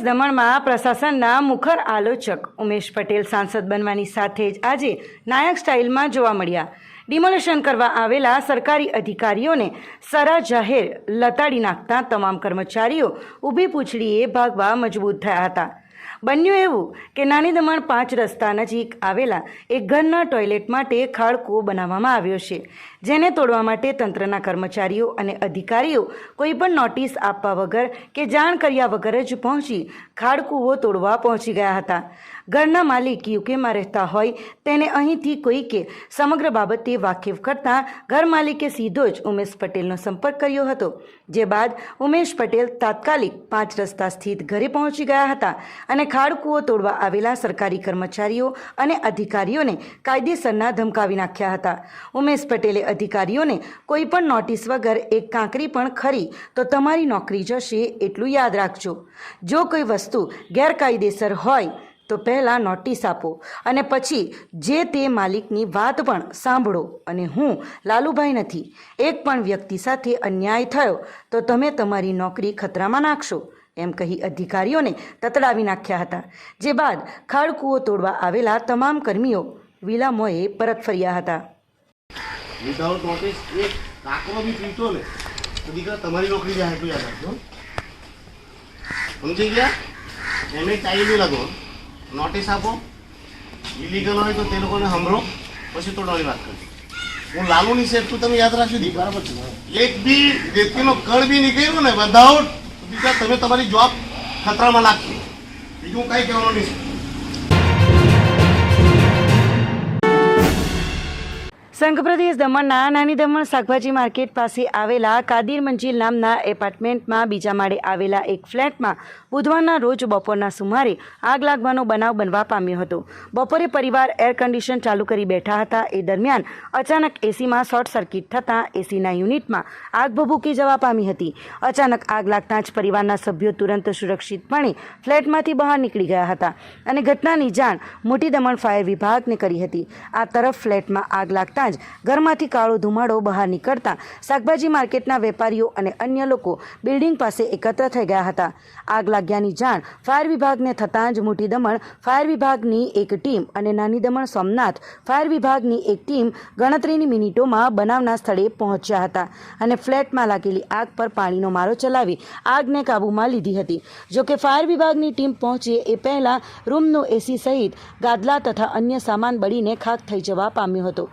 પ્રદેશ દમણમાં પ્રશાસનના મુખર આલોચક ઉમેશ પટેલ સાંસદ બનવાની સાથે જ આજે નાયક સ્ટાઇલમાં જોવા મળ્યા. ડિમોલેશન કરવા આવેલા સરકારી અધિકારીઓને સરા જાહેર લતાડી નાખતા તમામ કર્મચારીઓ ઊભી પૂંછડીએ ભાગવા મજબૂત થયા હતા. બન્યું એવું કે નાની દમણ પાંચ રસ્તા નજીક આવેલા એક ઘરના ટોયલેટ માટે ખાડકૂવો બનાવવામાં આવ્યો છે, જેને તોડવા માટે તંત્રના કર્મચારીઓ અને અધિકારીઓ કોઈ પણ નોટિસ આપવા વગર કે જાણ કર્યા વગર જ પહોંચી ખાડકૂવો તોડવા પહોંચી ગયા હતા. ઘરના માલિક યુકેમાં રહેતા હોય, તેને અહીંથી કોઈકે સમગ્ર બાબતે વાકેફ કરતાં ઘર માલિકે સીધો જ ઉમેશ પટેલનો સંપર્ક કર્યો હતો, જે બાદ ઉમેશ પટેલ તાત્કાલિક પાંચ રસ્તા સ્થિત ઘરે પહોંચી ગયા હતા અને ખાડકૂવો તોડવા આવેલા સરકારી કર્મચારીઓ અને અધિકારીઓને કાયદેસરના ધમકાવી નાખ્યા હતા. ઉમેશ પટેલે અધિકારીઓને કોઈ પણ નોટિસ વગર એક કાંકરી પણ ખરી તો તમારી નોકરી જશે એટલું યાદ રાખજો. જો કોઈ વસ્તુ ગેરકાયદેસર હોય તો પહેલાં નોટિસ આપો અને પછી જે તે માલિકની વાત પણ સાંભળો. અને હું લાલુભાઈ નથી. એક પણ વ્યક્તિ સાથે અન્યાય થયો તો તમે તમારી નોકરી ખતરામાં નાખશો, એમ કહી અધિકારીઓને તતડાવી નાખ્યા હતા. જે બાદ ખાડકુઓ તોડવા આવેલા તમામ કર્મીઓ વિલામોએ પરત ફર્યા હતા. તો તમારી નોકરી જાય યાદ રાખજો. સમજી ગયા? એને ટાઈમ લાગો નોટિસ આપો. ઇલીગલ હોય તો તે લોકોને સંભળો. પછી તોડવાની વાત કરજો. હું લાલુની સેફ તું તમે યાદ રાખજો. દી બરાબર છે એક બી વ્યક્તિનો કણ બી નીકળ્યો ને વિધાઉટ બીજા તમે તમારી જોબ ખતરામાં નાખશો બીજું કાંઈ કહેવાનું નહીં. સંઘ પ્રદેશ દમણના નાની દમણ શાકભાજી માર્કેટ પાસે આવેલા કાદીર મંજિલ નામના એપાર્ટમેન્ટમાં બીજા માળે આવેલા એક ફ્લેટમાં બુધવારના રોજ બપોરના સુમારે આગ લાગવાનો બનાવ બનવા પામ્યો હતો. બપોરે પરિવાર એર કન્ડિશન ચાલુ કરી બેઠા હતા. એ દરમિયાન અચાનક એસીમાં શોર્ટ સર્કિટ થતાં એસીના યુનિટમાં આગ ભભૂકી જવા પામી હતી. અચાનક આગ લાગતાં જ પરિવારના સભ્યો તુરંત સુરક્ષિતપણે ફ્લેટમાંથી બહાર નીકળી ગયા હતા અને ઘટનાની જાણ મોટી દમણ ફાયર વિભાગને કરી હતી. આ તરફ ફ્લેટમાં આગ લાગતાં જ ઘરમાંથી કાળો ધુમાડો બહાર નીકળતા શાકભાજી માર્કેટના વેપારીઓ અને અન્ય લોકો બિલ્ડિંગ પાસે એકત્ર થઈ ગયા હતા. આગ લાગ્યાની જાણ ફાયર વિભાગને થતાં જ મોટી દમણ ફાયર વિભાગની એક ટીમ અને નાની દમણ સોમનાથ ફાયર વિભાગની એક ટીમ ગણતરીની મિનિટોમાં બનાવના સ્થળે પહોંચ્યા હતા અને ફ્લેટમાં લાગેલી આગ પર પાણીનો મારો ચલાવી આગને કાબૂમાં લીધી હતી. જોકે ફાયર વિભાગની ટીમ પહોંચે એ પહેલાં રૂમનો એસી સહિત ગાદલા તથા અન્ય સામાન બળીને ખાક થઈ જવા પામ્યો હતો.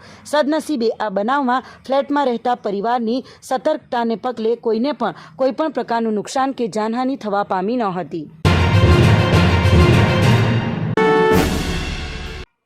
સદનસીબે આ બનાવમાં ફ્લેટમાં રહેતા પરિવારની સતર્કતાને પગલે કોઈને પણ કોઈપણ પ્રકારનું નુકસાન કે જાનહાનિ થવા પામી ન હતી.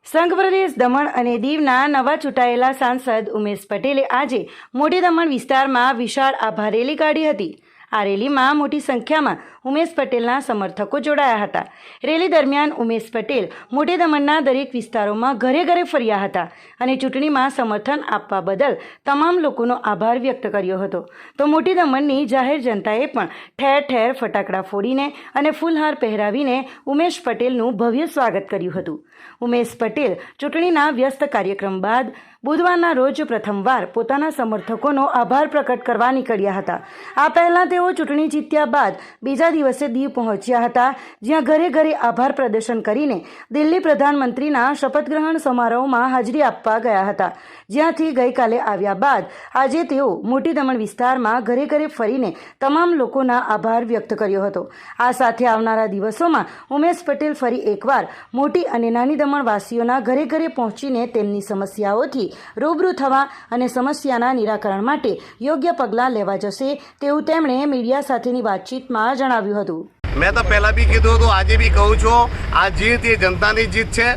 સંઘ પ્રદેશ દમણ અને દીવના નવા ચૂંટાયેલા સાંસદ ઉમેશ પટેલે આજે મોટી દમણ વિસ્તારમાં વિશાળ આભાર રેલી કાઢી હતી. આ રેલીમાં મોટી સંખ્યામાં ઉમેશ પટેલના સમર્થકો જોડાયા હતા. રેલી દરમિયાન ઉમેશ પટેલ મોટે દમણના દરેક વિસ્તારોમાં ઘરે ઘરે ફર્યા હતા અને ચૂંટણીમાં સમર્થન આપવા બદલ તમામ લોકોનો આભાર વ્યક્ત કર્યો હતો. તો મોટી દમણની જાહેર જનતાએ પણ ઠેર ઠેર ફટાકડા ફોડીને અને ફૂલહાર પહેરાવીને ઉમેશ પટેલનું ભવ્ય સ્વાગત કર્યું હતું. ઉમેશ પટેલ ચૂંટણીના વ્યસ્ત કાર્યક્રમ બાદ બુધવારના રોજ પ્રથમવાર પોતાના સમર્થકોનો આભાર પ્રકટ કરવા નીકળ્યા હતા. આ પહેલાં તેઓ ચૂંટણી જીત્યા બાદ બીજા દિવસે દીવ પહોંચ્યા હતા, જ્યાં ઘરે ઘરે આભાર પ્રદર્શન કરીને દિલ્હી પ્રધાનમંત્રીના શપથગ્રહણ સમારોહમાં હાજરી આપવા ગયા હતા. જ્યાંથી ગઈકાલે આવ્યા બાદ આજે તેઓ મોટી દમણ વિસ્તારમાં ઘરે ઘરે ફરીને તમામ લોકોના આભાર વ્યક્ત કર્યો હતો. આ સાથે આવનારા દિવસોમાં ઉમેશ પટેલ ફરી એકવાર મોટી અને નાની દમણવાસીઓના ઘરે ઘરે પહોંચીને તેમની સમસ્યાઓથી રૂબરૂ થવા અને સમસ્યાના નિરાકરણ માટે યોગ્ય પગલાં લેવા જશે તેવું તેમણે મીડિયા સાથેની વાતચીતમાં જણાવ્યું હતું. મેં તો પહેલાં બી કીધું હતું આજે બી કહું છું આ જીત એ જનતાની જીત છે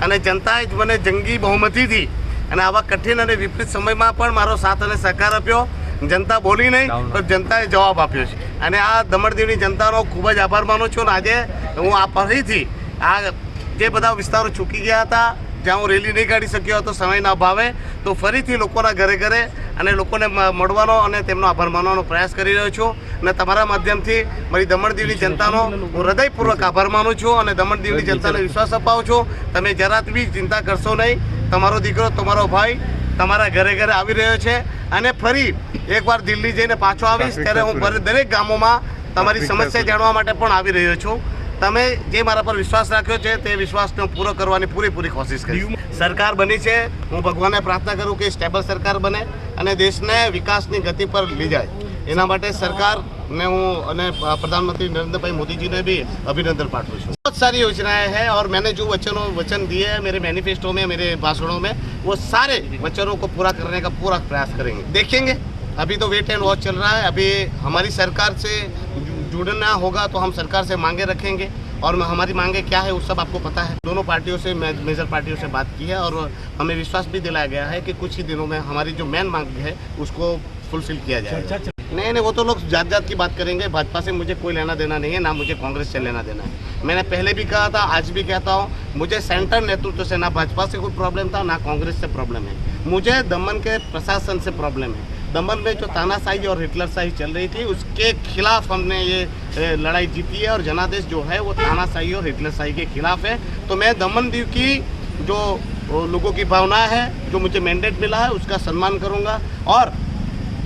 અને જનતાએ જ મને જંગી બહુમતીથી અને આવા કઠિન અને વિપરીત સમયમાં પણ મારો સાથ અને સહકાર આપ્યો. જનતા બોલી નહીં તો જનતાએ જવાબ આપ્યો છે. અને આ દમણદીવની જનતાનો ખૂબ જ આભાર માનું છું અને આજે હું આ ફરીથી આ જે બધા વિસ્તારો ચૂકી ગયા હતા જ્યાં હું રેલી નહીં કાઢી શક્યો હતો સમયના અભાવે તો ફરીથી લોકોના ઘરે ઘરે અને લોકોને મળવાનો અને તેમનો આભાર માનવાનો પ્રયાસ કરી રહ્યો છું. અને તમારા માધ્યમથી મારી દમણ દીવની જનતાનો હું હૃદયપૂર્વક આભાર માનું છું અને દમણ દીવની જનતાને વિશ્વાસ અપાવું છું. તમે જરાત બી ચિંતા કરશો નહીં. તમારો દીકરો તમારો ભાઈ તમારા ઘરે ઘરે આવી રહ્યો છે અને ફરી એકવાર દિલ્હી જઈને પાછો આવીશ. ત્યારે હું દરેક ગામોમાં તમારી સમસ્યા જાણવા માટે પણ આવી રહ્યો છું. તમે જે મારા પર વિશ્વાસ રાખ્યો છે તે વિશ્વાસને પૂરો કરવાની પૂરેપૂરી કોશિશ કરીશ સરકાર બની છે હું ભગવાનને પ્રાર્થના કરું કે સ્ટેબલ સરકાર બને અને દેશને વિકાસની ગતિ પર લઈ જાય એના માટે સરકારને હું અને પ્રધાનમંત્રી नरेंद्र भाई मोदी जी ने भी अभिनंदन पाठवू છું बहुत सारी योजनाएं हैं और मैंने जो वचनों वचन दिए हैं मेरे मैनिफेस्टो में मेरे भाषणों में वो सारे वचनों को पूरा करने का पूरा प्रयास करेंगे देखेंगे अभी तो वेट एंड वॉच चल रहा है अभी हमारी सरकार से जु- जुड़ना होगा तो हम सरकार से मांगे रखेंगे। और हमारी मांगे क्या है वो सब आपको पता है। दोनों पार्टियों से मेजर पार्टियों से बात की है और हमें विश्वास भी दिलाया गया है कि कुछ ही दिनों में हमारी जो मेन मांग है उसको फुलफिल किया जाएगा। नहीं नहीं वो तो लोग जात जात की बात करेंगे। भाजपा से मुझे कोई लेना देना नहीं है ना मुझे कांग्रेस से लेना देना है। मैंने पहले भी कहा था आज भी कहता हूँ मुझे सेंटर नेतृत्व से ना भाजपा से कोई प्रॉब्लम था ना कांग्रेस से प्रॉब्लम है। मुझे दमन के प्रशासन से प्रॉब्लम है। दमन में जो तानाशाही और हिटलर शाही चल रही थी, उसके खिलाफ हमने ये लड़ाई जीती है और जनादेश जो है वो तानाशाही और हिटलर शाही के खिलाफ है। तो मैं दमन दीव की जो लोगों की भावना है, जो मुझे मैंडेट मिला है, उसका सम्मान करूँगा। और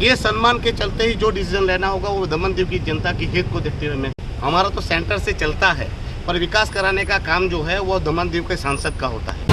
ये सम्मान के चलते ही जो डिसीज़न लेना होगा, वो दमन दीव की जनता की हित को देखते हुए मैं, हमारा तो सेंटर से चलता है, पर विकास कराने का काम जो है, वो दमन दीव के सांसद का होता है।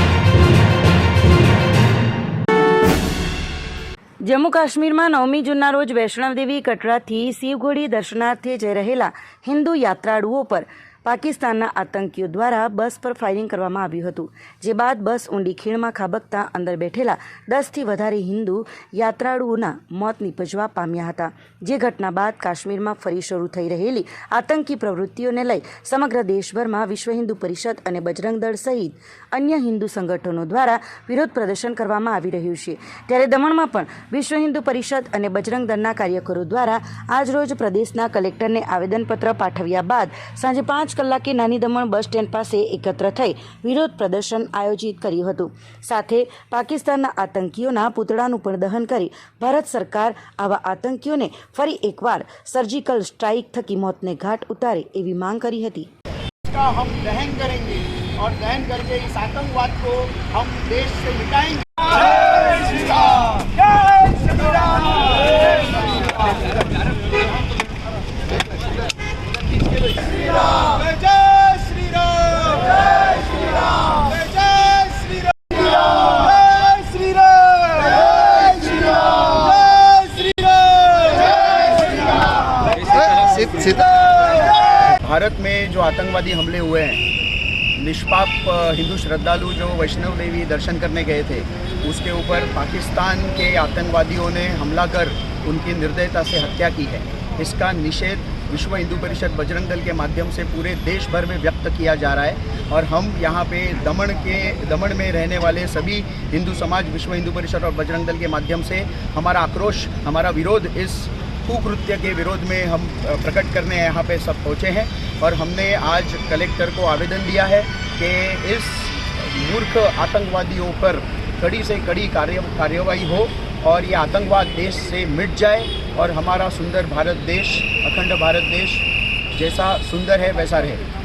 જમ્મુ કાશ્મીરમાં નવમી જૂનના રોજ વૈષ્ણવદેવી કટરાથી શિવઘોડી દર્શનાર્થે જઈ રહેલા હિન્દુ યાત્રાળુઓ પર પાકિસ્તાનના આતંકીઓ દ્વારા બસ પર ફાયરિંગ કરવામાં આવ્યું હતું, જે બાદ બસ ઊંડી ખીણમાં ખાબકતા અંદર બેઠેલા દસથી વધારે હિન્દુ યાત્રાળુઓના મોત નિપજવા પામ્યા હતા. જે ઘટના બાદ કાશ્મીરમાં ફરી શરૂ થઈ રહેલી આતંકી પ્રવૃત્તિઓને લઈ સમગ્ર દેશભરમાં વિશ્વ હિન્દુ પરિષદ અને બજરંગ દળ સહિત અન્ય હિન્દુ સંગઠનો દ્વારા વિરોધ પ્રદર્શન કરવામાં આવી રહ્યું છે. ત્યારે દમણમાં પણ વિશ્વ હિન્દુ પરિષદ અને બજરંગ દળના કાર્યકરો દ્વારા આજરોજ પ્રદેશના કલેક્ટરને આવેદનપત્ર પાઠવ્યા બાદ સાંજે પાંચ કલાકે નાની દમણ બસ સ્ટેન્ડ પાસે એકત્ર થઈ વિરોધ પ્રદર્શન આયોજિત કર્યું હતું સાથે પાકિસ્તાનના આતંકીઓના પૂતળાનું પણ દહન કરી ભારત સરકાર આવા આતંકીઓને ફરી એકવાર સર્જિકલ સ્ટ્રાઇક થકી મોતને ઘાટ ઉતારે એવી માંગ કરી હતી का हम दहन करेंगे और दहन करके इस आतंकवाद को हम देश से मिटाएंगे जय हमले हुए हैं। निष्पाप हिंदू श्रद्धालु जो वैष्णव देवी दर्शन करने गए थे, उसके ऊपर पाकिस्तान के आतंकवादियों ने हमला कर उनकी निर्दयता से हत्या की है। इसका निषेध विश्व हिंदू परिषद बजरंग दल के माध्यम से पूरे देश भर में व्यक्त किया जा रहा है और हम यहाँ पे दमन के, दमन में रहने वाले सभी हिंदू समाज, विश्व हिंदू परिषद और बजरंग दल के माध्यम से हमारा आक्रोश, हमारा विरोध इस कुकृत्य के विरोध में हम प्रकट करने यहाँ पे सब पहुँचे हैं। और हमने आज कलेक्टर को आवेदन दिया है कि इस मूर्ख आतंकवादियों पर कड़ी से कड़ी कार्य कार्यवाही हो और ये आतंकवाद देश से मिट जाए और हमारा सुंदर भारत देश अखंड भारत देश जैसा सुंदर है वैसा रहे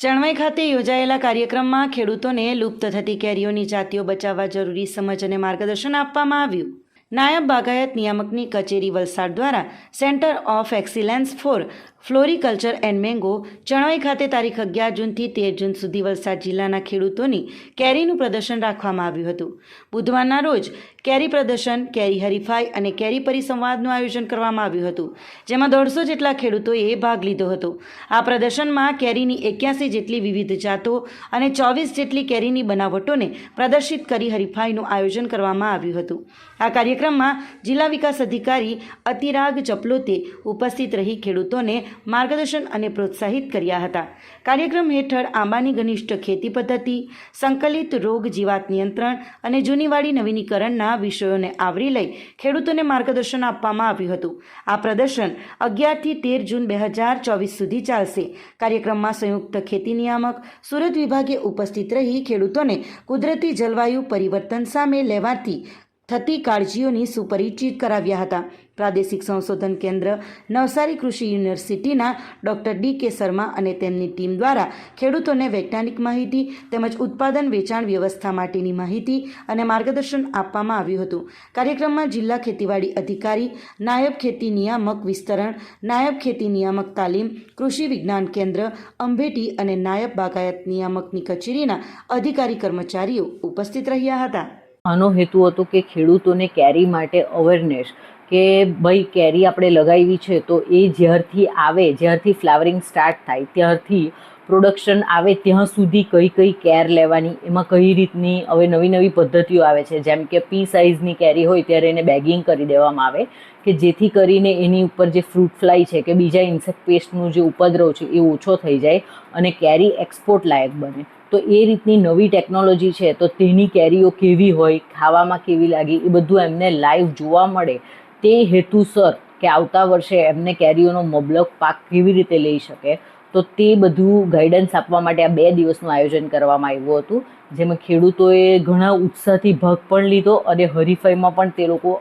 ચણવાઈ ખાતે યોજાયેલા કાર્યક્રમમાં ખેડૂતોને લુપ્ત થતી કેરીઓની જાતિઓ બચાવવા જરૂરી સમજ અને માર્ગદર્શન આપવામાં આવ્યું નાયબ બાગાયત નિયામકની કચેરી વલસાડ દ્વારા centre of excellence for floriculture and mango Chanvai ખાતે તારીખ અગિયાર જૂનથી તેર જૂન સુધી વલસાડ જિલ્લાના ખેડૂતોની કેરીનું પ્રદર્શન રાખવામાં આવ્યું હતું. બુધવારના રોજ કેરી પ્રદર્શન, કેરી હરીફાઈ અને કેરી પરિસંવાદનું આયોજન કરવામાં આવ્યું હતું, જેમાં દોઢસો જેટલા ખેડૂતોએ ભાગ લીધો હતો. આ પ્રદર્શનમાં કેરીની એક્યાસી જેટલી વિવિધ જાતો અને ચોવીસ જેટલી કેરીની બનાવટોને પ્રદર્શિત કરી હરીફાઈનું આયોજન કરવામાં આવ્યું હતું. આ કાર્યક્રમમાં જિલ્લા વિકાસ અધિકારી અતિરાગ ચપલોતે ઉપસ્થિત રહી ખેડૂતોને માર્ગદર્શન અને પ્રોત્સાહિત કર્યા હતા. કાર્યક્રમ હેઠળ આંબાની ઘનિષ્ઠ ખેતી પદ્ધતિ, સંકલિત રોગ જીવાત નિયંત્રણ અને જૂનીવાડી નવીનીકરણના વિષયોને આવરી લઈ ખેડૂતોને માર્ગદર્શન આપવામાં આવ્યું હતું. આ પ્રદર્શન અગિયારથી તેર જૂન બે હજાર ચોવીસ સુધી ચાલશે. કાર્યક્રમમાં સંયુક્ત ખેતી નિયામક સુરત વિભાગે ઉપસ્થિત રહી ખેડૂતોને કુદરતી જલવાયુ પરિવર્તન સામે લેવાતી થતી કાળજીઓની સુપરિચિત કરાવ્યા હતા. પ્રાદેશિક સંશોધન કેન્દ્ર નવસારી કૃષિ યુનિવર્સિટીના ડૉક્ટર ડી કે શર્મા અને તેમની ટીમ દ્વારા ખેડૂતોને વૈજ્ઞાનિક માહિતી તેમજ ઉત્પાદન વેચાણ વ્યવસ્થા માટેની માહિતી અને માર્ગદર્શન આપવામાં આવ્યું હતું. કાર્યક્રમમાં જિલ્લા ખેતીવાડી અધિકારી, નાયબ ખેતી નિયામક વિસ્તરણ, નાયબ ખેતી નિયામક તાલીમ, કૃષિ વિજ્ઞાન કેન્દ્ર, અંભેટી અને નાયબ બાગાયત નિયામકની કચેરીના અધિકારી કર્મચારીઓ ઉપસ્થિત રહ્યા હતા. આનો હેતુ હતો કે ખેડૂતોને કેરી માટે અવેરનેસ કે ભાઈ, કેરી આપણે લગાવી છે તો એ જ્યારથી આવે, જ્યારથી ફ્લાવરિંગ સ્ટાર્ટ થાય, ત્યારથી પ્રોડક્શન આવે, ત્યાં સુધી કઈ કઈ કેર લેવાની, એમાં કઈ રીતની હવે નવી નવી પદ્ધતિઓ આવે છે. જેમ કે પી સાઇઝની કેરી હોય ત્યારે એને બેગિંગ કરી દેવામાં આવે કે જેથી કરીને એની ઉપર જે ફ્રૂટ ફ્લાય છે કે બીજા ઇન્સેક્ટ પેસ્ટનું જે ઉપદ્રવ છે એ ઓછો થઈ જાય અને કેરી એક્સપોર્ટ લાયક બને. તો એ રીતની નવી ટેકનોલોજી છે, તો તેની કેરીઓ કેવી હોય, ખાવામાં કેવી લાગી, એ બધું એમને લાઈવ જોવા મળે. તે હેતુસર કે આવતા વર્ષે એમને કેરીઓનો મબલક પાક કેવી રીતે લઈ શકે, તો તે બધું ગાઈડન્સ આપવા માટે આ બે દિવસનું આયોજન કરવામાં આવ્યું હતું. જેમાં ખેડૂતોએ ઘણા ઉત્સાહથી ભાગ પણ લીધો અને હરીફાઈમાં પણ તે લોકો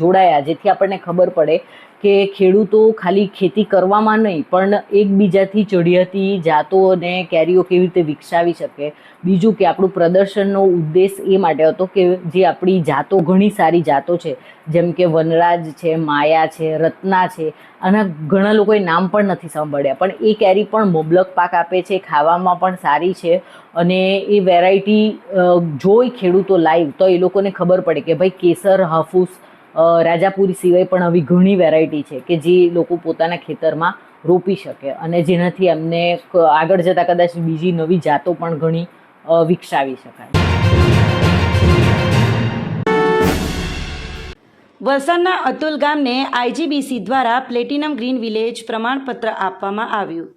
જોડાયા, જેથી આપણને ખબર પડે કે ખેડૂતો ખાલી ખેતી કરવામાં નહીં, પણ એકબીજાથી ચડિયાતી જાતો અને કેરીઓ કેવી રીતે વિકસાવી શકે? બીજું કે આપણું પ્રદર્શનનો ઉદ્દેશ એ માટે હતો કે જે આપણી જાતો, ઘણી સારી જાતો છે, જેમ કે વનરાજ છે, માયા છે, રત્ના છે, આના ઘણા લોકોએ નામ પણ નથી સાંભળ્યા, પણ એ કેરી પણ મબલક પાક આપે છે, ખાવામાં પણ સારી છે, અને એ વેરાયટી જોઈ ખેડૂતો લાઈવ, તો એ લોકોને ખબર પડે કે ભાઈ કેસર, હાફૂસ રાજાપુરી સિવાય પણ આવી ઘણી વેરાયટી છે કે જે લોકો પોતાના ખેતરમાં રોપી શકે અને જેનાથી એમને આગળ જતાં કદાચ બીજી નવી જાતો પણ ઘણી વિકસાવી શકાય. વલસાડના અતુલ ગામને આઈજીબીસી દ્વારા પ્લેટિનમ ગ્રીન વિલેજ પ્રમાણપત્ર આપવામાં આવ્યું.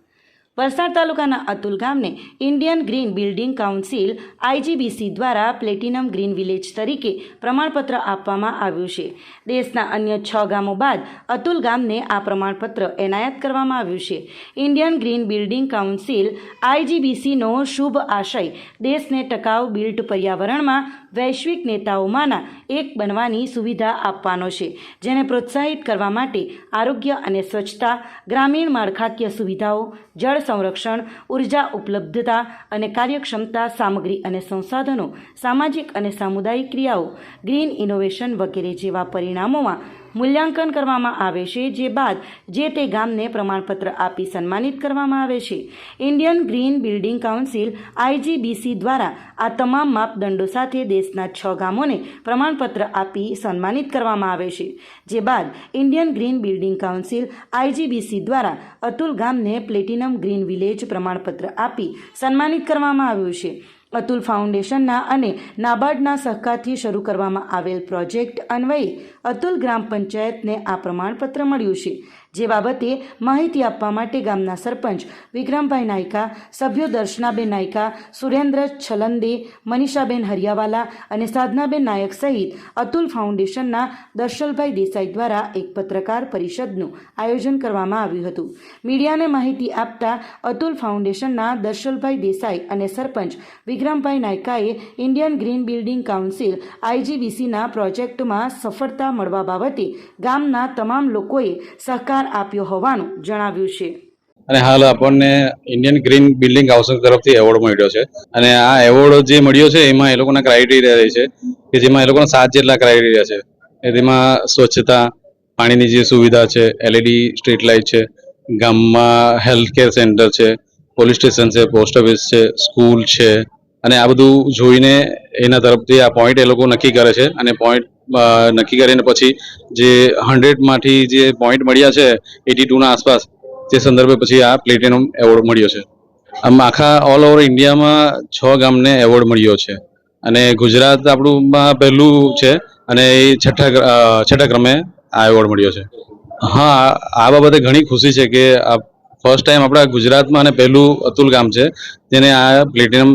વલસાડ તાલુકાના અતુલ ગામને Indian green building council IGBC દ્વારા પ્લેટિનમ ગ્રીન વિલેજ તરીકે પ્રમાણપત્ર આપવામાં આવ્યું છે. દેશના અન્ય છ ગામો બાદ અતુલ ગામને આ પ્રમાણપત્ર એનાયત કરવામાં આવ્યું છે. ઇન્ડિયન ગ્રીન બિલ્ડિંગ કાઉન્સિલ આઈજીબીસીનો શુભ આશય દેશને ટકાઉ બિલ્ટ પર્યાવરણમાં વૈશ્વિક નેતાઓમાંના એક બનવાની સુવિધા આપવાનો છે, જેને પ્રોત્સાહિત કરવા માટે આરોગ્ય અને સ્વચ્છતા, ગ્રામીણ માળખાકીય સુવિધાઓ, જળ સંરક્ષણ, ઊર્જા ઉપલબ્ધતા અને કાર્યક્ષમતા સામગ્રી અને સંસાધનો, સામાજિક અને સામુદાયિક ક્રિયાઓ, ગ્રીન ઇનોવેશન વગેરે જેવા પરિણામોમાં મૂલ્યાંકન કરવામાં આવે છે, જે બાદ જે તે ગામને પ્રમાણપત્ર આપી સન્માનિત કરવામાં આવે છે. Indian green building council IGBC દ્વારા આ તમામ માપદંડો સાથે દેશના છ ગામોને પ્રમાણપત્ર આપી સન્માનિત કરવામાં આવે છે. જે બાદ Indian green building council IGBC દ્વારા અતુલ ગામને પ્લેટિનમ ગ્રીન વિલેજ પ્રમાણપત્ર આપી સન્માનિત કરવામાં આવ્યું છે. અતુલ ફાઉન્ડેશનના અને નાબાર્ડના સહકારથી શરૂ કરવામાં આવેલ પ્રોજેક્ટ અન્વયે અતુલ ગ્રામ પંચાયતને આ પ્રમાણપત્ર મળ્યું છે. જે બાબતે માહિતી આપવા માટે ગામના સરપંચ વિક્રમભાઈ નાયકા, સભ્યો દર્શનાબેન નાયકા, સુરેન્દ્ર છલંદે, મનીષાબેન હરિયાવાલા અને સાધનાબેન નાયક સહિત અતુલ ફાઉન્ડેશનના દર્શલભાઈ દેસાઈ દ્વારા એક પત્રકાર પરિષદનું આયોજન કરવામાં આવ્યું હતું. મીડિયાને માહિતી આપતા અતુલ ફાઉન્ડેશનના દર્શલભાઈ દેસાઈ અને સરપંચ વિક્રમભાઈ નાયકાએ ઇન્ડિયન ગ્રીન બિલ્ડિંગ કાઉન્સિલ આઈજીબીસીના પ્રોજેક્ટમાં સફળતા મળવા બાબતે ગામના તમામ લોકોએ સહકાર આપ્યો હોવાનું જણાવ્યું છે. અને હાલ આપણને ઇન્ડિયન ગ્રીન બિલ્ડિંગ હાઉસિંગ તરફથી એવોર્ડ મળ્યો છે. અને આ એવોર્ડ જે મળ્યો છે, એમાં એ લોકોના ક્રાઇટેરિયા રહે છે કે જેમાં એ લોકોના સાત જેટલા ક્રાઇટેરિયા છે. તેમાં સ્વચ્છતા, પાણીની જે સુવિધા છે એલઈડી સ્ટ્રીટ લાઇટ છે, ગામમાં હેલ્થ કેર સેન્ટર છે પોલીસ સ્ટેશન છે પોસ્ટ ઓફિસ છે સ્કૂલ છે. અને આ બધું જોઈને એના તરફથી આ પોઈન્ટ એ લોકો નક્કી કરે છે. અને પોઈન્ટ નક્કી કરીને પછી જે હંડ્રેડમાંથી જે પોઈન્ટ મળ્યા છે એટી ટુના આસપાસ, તે સંદર્ભે પછી આ પ્લેટિનમ એવોર્ડ મળ્યો છે. આમ આખા ઓલ ઓવર ઇન્ડિયામાં છ ગામને એવોર્ડ મળ્યો છે. અને ગુજરાત આપણુંમાં પહેલું છે અને એ છઠ્ઠા છઠ્ઠા ક્રમે આ એવોર્ડ મળ્યો છે. હા, આ બાબતે ઘણી ખુશી છે કે ફર્સ્ટ ટાઈમ આપણા ગુજરાતમાં અને પહેલું અતુલ ગામ છે તેને આ પ્લેટિનમ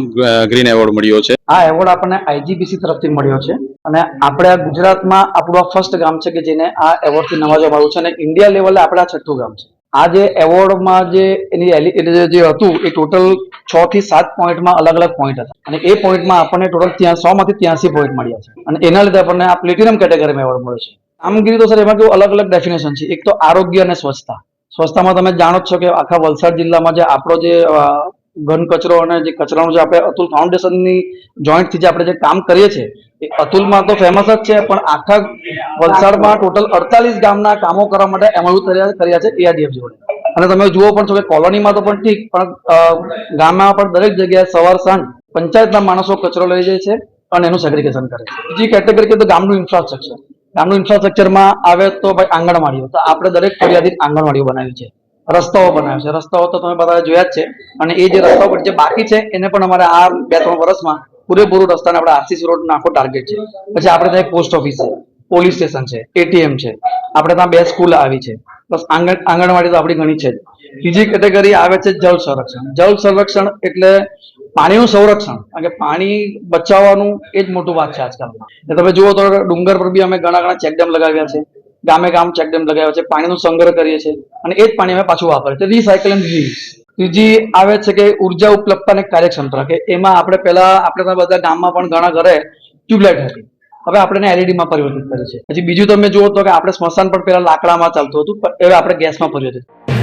ગ્રીન એવોર્ડ મળ્યો છે. આ એવોર્ડ આપણને આઈજીબીસી તરફથી મળ્યો છે અને આપણે ગુજરાતમાં આપણું આ ફર્સ્ટ ગામ છે કે જેને આ એવોર્ડથી નવાજવામાં આવ્યું છે અને ઇન્ડિયા લેવલે આપણે છઠ્ઠું ગામ છે. આ જે એવોર્ડમાં જે એની જે હતું એ ટોટલ છ થી સાત પોઈન્ટમાં અલગ અલગ પોઈન્ટ હતા. અને એ પોઈન્ટમાં આપણને ટોટલ ત્યાં સો માંથી ત્યાંસી પોઈન્ટ મળ્યા છે. અને એના લીધે આપણને આ પ્લેટિનમ કેટેગરીમાં એવોર્ડ મળ્યો છે. કામગીરી તો સર એમાં કેવું અલગ અલગ ડેફિનેશન છે. એક તો આરોગ્ય અને સ્વચ્છતા. સ્વચ્છતામાં તમે જાણો જ છો કે આખા વલસાડ જિલ્લામાં જે આપણો જે ઘન કચરો અને જે કચરાનું જે આપણે અતુલ ફાઉન્ડેશનની જોઈન્ટથી જે આપણે જે કામ કરીએ છીએ, એ અતુલમાં તો ફેમસ જ છે, પણ આખા વલસાડમાં ટોટલ અડતાલીસ ગામના કામો કરવા માટે એમઓયુ કર્યા કર્યા છે એઆરડીએફ જોડે. અને તમે જુઓ પણ છો કે કોલોનીમાં તો પણ ઠીક, પણ ગામમાં પણ દરેક જગ્યાએ સવાર સાંજ પંચાયતના માણસો કચરો લઈ જાય છે અને એનું સેગ્રિગેશન કરે છે. બીજી કેટેગરી કે તો ગામનું ઇન્ફ્રાસ્ટ્રક્ચર ગામનું ઇન્ફ્રાસ્ટ્રક્ચરમાં આવે તો ભાઈ આંગણવાડીઓ. તો આપણે દરેક ફરિયાદી આંગણવાડીઓ બનાવી છે. રસ્તાઓ બનાવ્યા છે. રસ્તાઓ તો તમે બધા જોયા જ છે. અને એ જે રસ્તાઓ પર જે બાકી છે, એને પણ અમારે આ બે ત્રણ વર્ષમાં પૂરેપૂરું રસ્તાને આપણે આરસીસી રોડ નાખો ટાર્ગેટ છે. પછી આપણે ત્યાં પોસ્ટ ઓફિસ છે પોલીસ સ્ટેશન છે એટીએમ છે. આપણે ત્યાં બે સ્કૂલ આવી છે. પ્લસ આંગણ, આંગણવાડી તો આપણી ઘણી છે જ. બીજી કેટેગરી આવે છે જળ સંરક્ષણ. જળ સંરક્ષણ એટલે પાણીનું સંરક્ષણ, કારણ કે પાણી બચાવવાનું એ જ મોટું વાત છે આજકાલમાં એટલે તમે જુઓ તો ડુંગર પર બી અમે ઘણા ઘણા ચેકડેમ લગાવ્યા છે. ગામે ગામ ચેકડેમ લગાવ્યા છે. પાણીનો સંગ્રહ કરીએ છીએ અને એ જ પાણી અમે પાછું વાપરીએ છીએ. રિસાયકલ એન્ડ ત્રીજી આવે છે કે ઊર્જા ઉપલબ્ધતા અને કાર્યક્ષમતા, કે એમાં આપણે પહેલા, આપણે બધા ગામમાં પણ ઘણા ઘરે ટ્યુબલાઇટ હતી. હવે આપણે એલઈડીમાં પરિવર્તિત કરી છે પછી બીજું તમે જુઓ તો કે આપણે સ્મશાન પણ પહેલા લાકડામાં ચાલતું હતું હવે આપણે ગેસમાં પરિવર્તિત